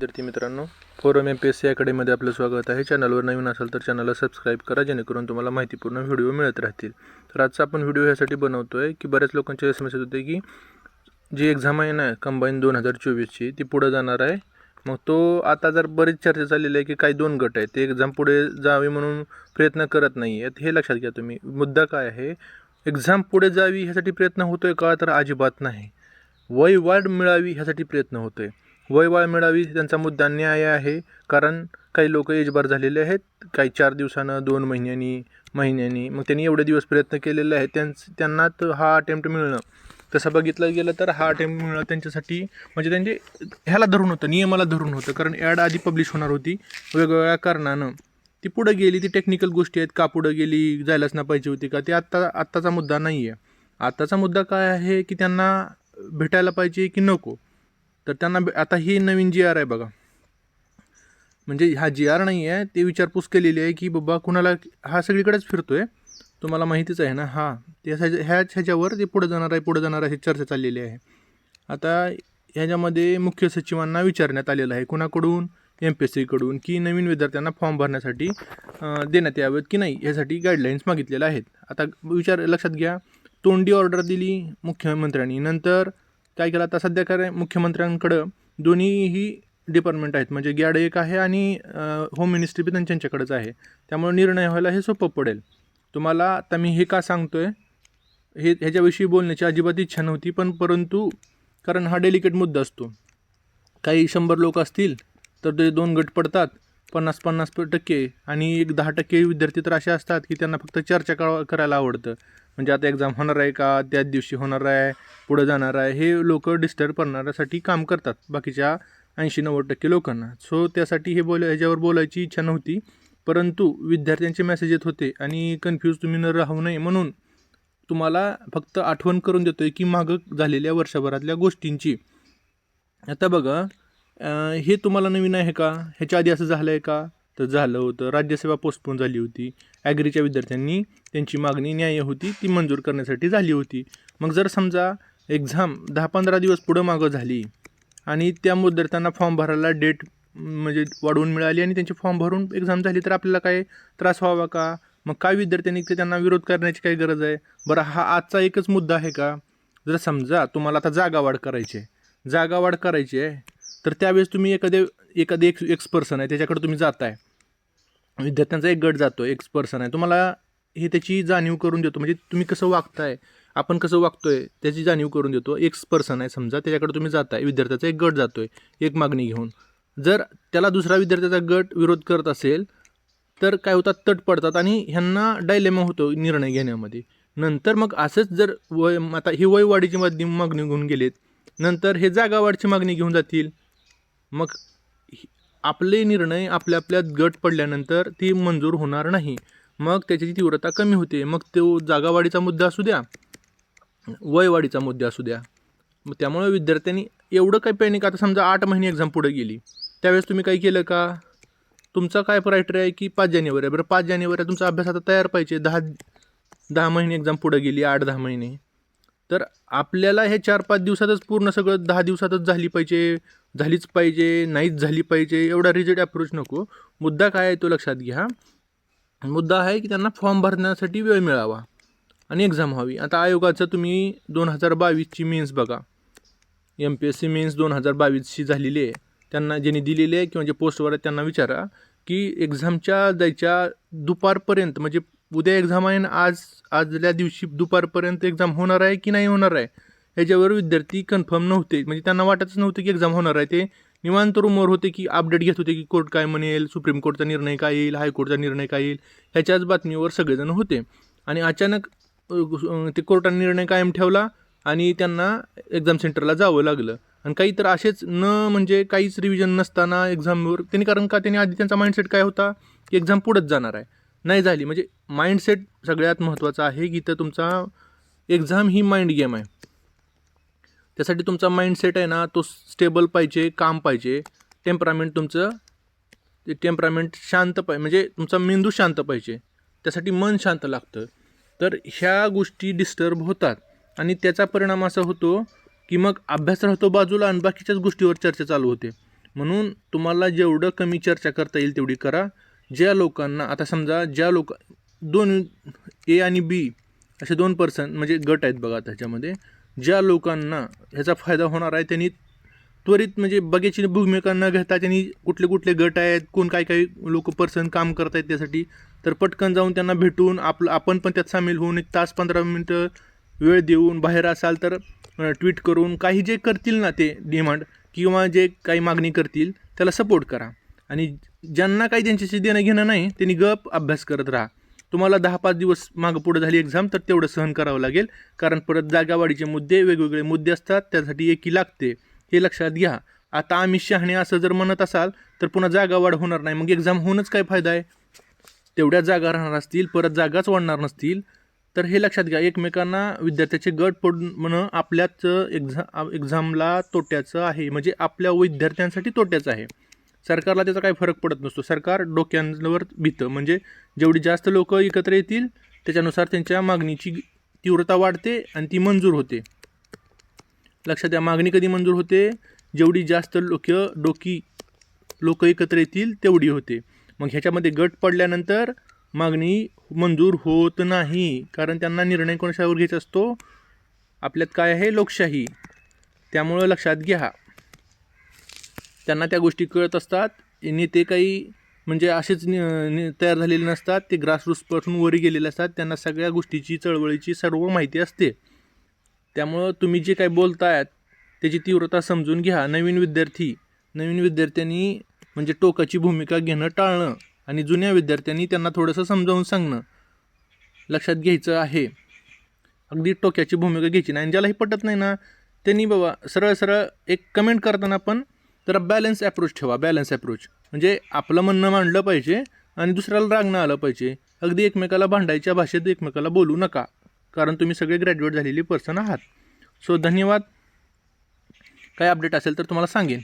विद्यार्थी मित्रांनो forum M P S C अकॅडमीमध्ये आपलं स्वागत आहे. चॅनलवर नवीन असाल तर चॅनलला सबस्क्राईब करा जेणेकरून तुम्हाला माहितीपूर्ण व्हिडिओ मिळत राहतील. तर आजचा आपण व्हिडिओ ह्यासाठी बनवतो आहे की बऱ्याच लोकांचे एस मेसेज होते की जी एक्झाम आहे ना कंबाईन दोन हजार चोवीसची ती पुढं जाणार आहे. मग तो आता जर बरीच चर्चा चाललेली आहे की काही दोन गट आहेत ते एक्झाम पुढे जावी म्हणून प्रयत्न करत नाही आहेत हे लक्षात घ्या तुम्ही मुद्दा काय आहे? एक्झाम पुढे जावी ह्यासाठी प्रयत्न होतो आहे का? तर अजिबात नाही. वय वाढ मिळावी ह्यासाठी प्रयत्न होतो आहे वय वाढ मिळावी त्यांचा मुद्दा न्याय आहे. कारण काही लोक एजबार झालेले आहेत. काही चार दिवसानं दोन महिन्यांनी महिन्यांनी. मग त्यांनी एवढे दिवस प्रयत्न केलेले आहेत. त्यांच त्यांना तर हा अटेम्प्ट मिळणं. तसं बघितलं गेलं तर हा अटेम्प्ट मिळणं त्यांच्यासाठी म्हणजे त्यांचे ह्याला धरून होतं नियमाला धरून होतं. कारण ॲड आधी पब्लिश होणार होती वेगवेगळ्या कारणानं. ती पुढं गेली ती टेक्निकल गोष्टी आहेत. का पुढं गेली जायलाच ना पाहिजे होती का? ते आत्ता आत्ताचा मुद्दा नाही आहे आत्ताचा मुद्दा काय आहे की त्यांना भेटायला पाहिजे की नको? तर त्यांना आता ही नवीन जी आर आहे बघा. म्हणजे हा जी आर नाही आहे ते विचारपूस केलेली आहे की बाबा कुणाला हा सगळीकडेच आहे तुम्हाला माहितीच आहे ना हा ते ह्याच ह्याच्यावर ते पुढं जाणार आहे पुढं जाणार आहे चर्चा चाललेली आहे. आता ह्याच्यामध्ये मुख्य सचिवांना विचारण्यात आलेलं आहे कुणाकडून? एम पी एस सीकडून की नवीन विद्यार्थ्यांना फॉर्म भरण्यासाठी देण्यात यावेत की नाही यासाठी गाईडलाईन्स मागितलेल्या आहेत. आता विचार लक्षात घ्या तोंडी ऑर्डर दिली मुख्यमंत्र्यांनी नंतर काय केलं? आता सध्या काय मुख्यमंत्र्यांकडं दोन्हीही डिपार्टमेंट आहेत. म्हणजे गॅड एक आहे आणि होम मिनिस्ट्री बी त्यांच्याकडेच आहे. त्यामुळे निर्णय व्हायला हे सोपं पडेल. तुम्हाला आता मी हे का सांगतो आहे हे ह्याच्याविषयी बोलण्याची अजिबात इच्छा नव्हती पण परंतु कारण हा डेलिकेट मुद्दा असतो. काही शंभर लोक असतील तर ते दोन गट पडतात पन्नास पन्नास टक्के आणि एक दहा टक्के विद्यार्थी तर असे असतात की त्यांना फक्त चर्चा करायला आवडतं. म्हणजे आता एक्झाम होणार आहे का? त्याच दिवशी होणार आहे पुढं जाणार आहे हे लोक डिस्टर्ब करणाऱ्यासाठी काम करतात बाकीच्या ऐंशी नव्वद टक्के लोकांना. सो त्यासाठी हे बोल ह्याच्यावर बोलायची इच्छा नव्हती परंतु विद्यार्थ्यांचे मेसेज येत होते आणि कन्फ्यूज तुम्ही न राहू नये म्हणून तुम्हाला फक्त आठवण करून देतोय की मागं झालेल्या वर्षभरातल्या गोष्टींची. आता बघा हे तुम्हाला नवीन आहे का? ह्याच्या आधी असं झालं आहे का? तर झालं होतं. राज्यसेवा पोस्टपोन झाली होती. ॲग्रीच्या विद्यार्थ्यांनी त्यांची मागणी न्याय होती. ती मंजूर करण्यासाठी झाली होती. मग जर समजा एक्झाम दहा पंधरा दिवस पुढं मागं झाली आणि त्या विद्यार्थ्यांना फॉर्म भरायला डेट म्हणजे वाढवून मिळाली आणि त्यांची फॉर्म भरून एक्झाम झाली तर आपल्याला काय त्रास व्हावा का? मग काय विद्यार्थ्यांनी ते त्यांना विरोध करण्याची काय गरज आहे? बरं हा आजचा एकच मुद्दा आहे का? जर समजा तुम्हाला आता जागा वाढ करायची आहे. जागा वाढ करायची आहे तर त्यावेळेस तुम्ही एखाद्या एखादी एक एक्स पर्सन आहे त्याच्याकडे तुम्ही जाताय. विद्यार्थ्यांचा एक गट जातो एक्स पर्सन आहे. तुम्हाला हे त्याची जाणीव करून देतो. म्हणजे तुम्ही कसं वागताय आपण कसं वागतोय त्याची जाणीव करून देतो. एक्स पर्सन आहे समजा त्याच्याकडे तुम्ही जाताय विद्यार्थ्याचा एक गट जातोय एक मागणी घेऊन. जर त्याला दुसरा विद्यार्थ्याचा गट विरोध करत असेल तर काय होतात तट पडतात आणि ह्यांना डायलेमा होतो निर्णय घेण्यामध्ये. नंतर मग असंच जर वय आता ही वयवाढीची मागणी मागणी घेऊन गेलेत नंतर हे जागावाढची मागणी घेऊन जातील. मग आपले निर्णय आपल्या आपल्यात गट पडल्यानंतर ती मंजूर होणार नाही. मग त्याची तीव्रता कमी होते. मग तो जागावाढीचा मुद्दा असू द्या वयवाढीचा मुद्दा असू द्या. मग त्यामुळे विद्यार्थ्यांनी एवढं काही पॅनिक आता समजा आठ महिने एक्झाम पुढे गेली. त्यावेळेस तुम्ही काय केलं का? तुमचा काय क्रायटेरिया आहे की पाच जानेवारी आहे? बरं पाच जानेवारी तुमचा अभ्यास आता तयार पाहिजे. दहा दहा महिने एक्झाम पुढे गेली आठ दहा महिने. तर आपल्याला हे चार पाच दिवसातच पूर्ण सगळं दहा दिवसातच झाली पाहिजे. झालीच पाहिजे नाहीच झाली पाहिजे एवढा रिजिड अप्रोच नको. मुद्दा काय आहे तो लक्षात घ्या. मुद्दा आहे की त्यांना फॉर्म भरण्यासाठी वेळ मिळावा आणि एक्झाम व्हावी. आता आयोगाचं तुम्ही दोन हजार बावीसची मेन्स बघा. M P S C mains दोन हजार बावीसची झालेली आहे. त्यांना ज्यांनी दिलेली आहे किंवा जे पोस्टवर आहे त्यांना विचारा की एक्झामच्या जायच्या दुपारपर्यंत म्हणजे उद्या एक्झाम आहे आणि आज आजल्या दिवशी दुपारपर्यंत एक्झाम होणार आहे की नाही होणार आहे? ह्याच्यावर विद्यार्थी कन्फर्म नव्हते. म्हणजे त्यांना वाटतच नव्हतं की एक्झाम होणार आहे. ते निवांत रूमवर होते की अपडेट घेत होते की कोर्ट काय म्हणेल सुप्रीम कोर्टचा निर्णय काय येईल हायकोर्टचा निर्णय काय येईल ह्याच्याच बातमीवर सगळेजण होते. आणि अचानक ते कोर्टाने निर्णय कायम ठेवला आणि त्यांना एक्झाम सेंटरला जावं लागलं. आणि काही तर असेच न म्हणजे काहीच रिव्हिजन नसताना एक्झामवर त्यांनी कारण का त्यांनी आधी त्यांचा माइंडसेट काय होता? की एक्झाम पुढंच जाणार आहे. नाही झाली. म्हणजे माइंडसेट सगळ्यात महत्त्वाचा आहे की तर तुमचा एक्झाम ही माइंड गेम आहे. त्यासाठी तुमचा माइंडसेट आहे ना तो स्टेबल पाहिजे काम पाहिजे. टेम्परामेंट तुमचं ते टेम्परामेंट शांत पाहिजे. म्हणजे तुमचा मेंदू शांत पाहिजे. त्यासाठी मन शांत लागतं. तर ह्या गोष्टी डिस्टर्ब होतात. आणि त्याचा परिणाम असा होतो की मग अभ्यास राहतो बाजूला आणि बाकीच्याच गोष्टीवर चर्चा चालू होते. म्हणून तुम्हाला जेवढं कमी चर्चा करता येईल तेवढी करा. ज्या लोकांना आता समजा ज्या लोक दोन ए आणि बी असे दोन पर्सन म्हणजे गट आहेत बघा त्याच्यामध्ये. ज्या लोकांना ह्याचा फायदा होणार आहे त्यांनी त्वरित म्हणजे बघ्याची भूमिका न घेता त्यांनी कुठले कुठले गट आहेत कोण काय काय लोक पर्सन काम करत आहेत त्यासाठी तर पटकन जाऊन त्यांना भेटून आपलं आपण पण त्यात सामील होऊन एक तास पंधरा मिनटं वेळ देऊन बाहेर असाल तर ट्विट करून काही जे करतील ना ते डिमांड किंवा जे काही मागणी करतील त्याला सपोर्ट करा. आणि ज्यांना काही त्यांच्याशी देणं घेणं नाही त्यांनी गप अभ्यास करत राहा. तुम्हाला दहा पाच दिवस मागं पुढं झाली एक्झाम तर तेवढं सहन करावं लागेल. कारण परत जागावाढीचे मुद्दे वेगवेगळे मुद्दे असतात त्यासाठी एकी लागते. हे लक्षात घ्या. आता आम्ही शहाणे असं जर म्हणत असाल तर पुन्हा जागा वाढ होणार नाही. मग एक्झाम होऊनच काय फायदा आहे? तेवढ्या जागा राहणार असतील परत जागाच वाढणार नसतील. तर हे लक्षात घ्या एकमेकांना विद्यार्थ्याचे गट पडून म्हणणं आपल्याच एक्झा एक्झामला तोट्याचं आहे. म्हणजे आपल्या विद्यार्थ्यांसाठी तोट्याचं आहे. सरकारला त्याचा काही फरक पडत नसतो. सरकार डोक्यांवर भीतं. म्हणजे जेवढी जास्त लोक एकत्र येतील त्याच्यानुसार त्यांच्या मागणीची तीव्रता वाढते आणि ती मंजूर होते. लक्षात द्या मागणी कधी मंजूर होते? जेवढी जास्त लोक डोकी लोक एकत्र येतील तेवढी होते. मग ह्याच्यामध्ये गट पडल्यानंतर मागणी मंजूर होत नाही. कारण त्यांना निर्णय कोणाशावर घ्यायचा असतो? आपल्यात काय आहे? लोकशाही. त्यामुळं लक्षात घ्या. त्यांना त्या गोष्टी कळत असतात. नेते काही म्हणजे असेच नि- नि- तयार झालेले नसतात. ते ग्रासरूट्सपासून वरी गेलेले असतात. त्यांना सगळ्या गोष्टीची चळवळीची सर्व माहिती असते. त्यामुळं तुम्ही जे काही बोलतायत त्याची तीव्रता समजून घ्या. नवीन विद्यार्थी नवीन विद्यार्थ्यांनी म्हणजे टोकाची भूमिका घेणं टाळणं आणि जुन्या विद्यार्थ्यांनी त्यांना थोडंसं समजावून सांगणं लक्षात घ्यायचं आहे. अगदी टोक्याची भूमिका घ्यायची नाही. आणि ज्यालाही पटत नाही ना त्यांनी बाबा सरळ सरळ एक कमेंट करताना पण जरा बॅलन्स अप्रोच ठेवा बॅलन्स अप्रोच म्हणजे आपलं म्हणणं मांडलं पाहिजे आणि दुसऱ्याला रागणं आलं पाहिजे. अगदी एकमेकाला भांडायच्या भाषेत एकमेकाला बोलू नका. कारण तुम्ही सगळे ग्रॅज्युएट झालेली पर्सन आहात. सो धन्यवाद. काय अपडेट असेल तर तुम्हाला सांगेन.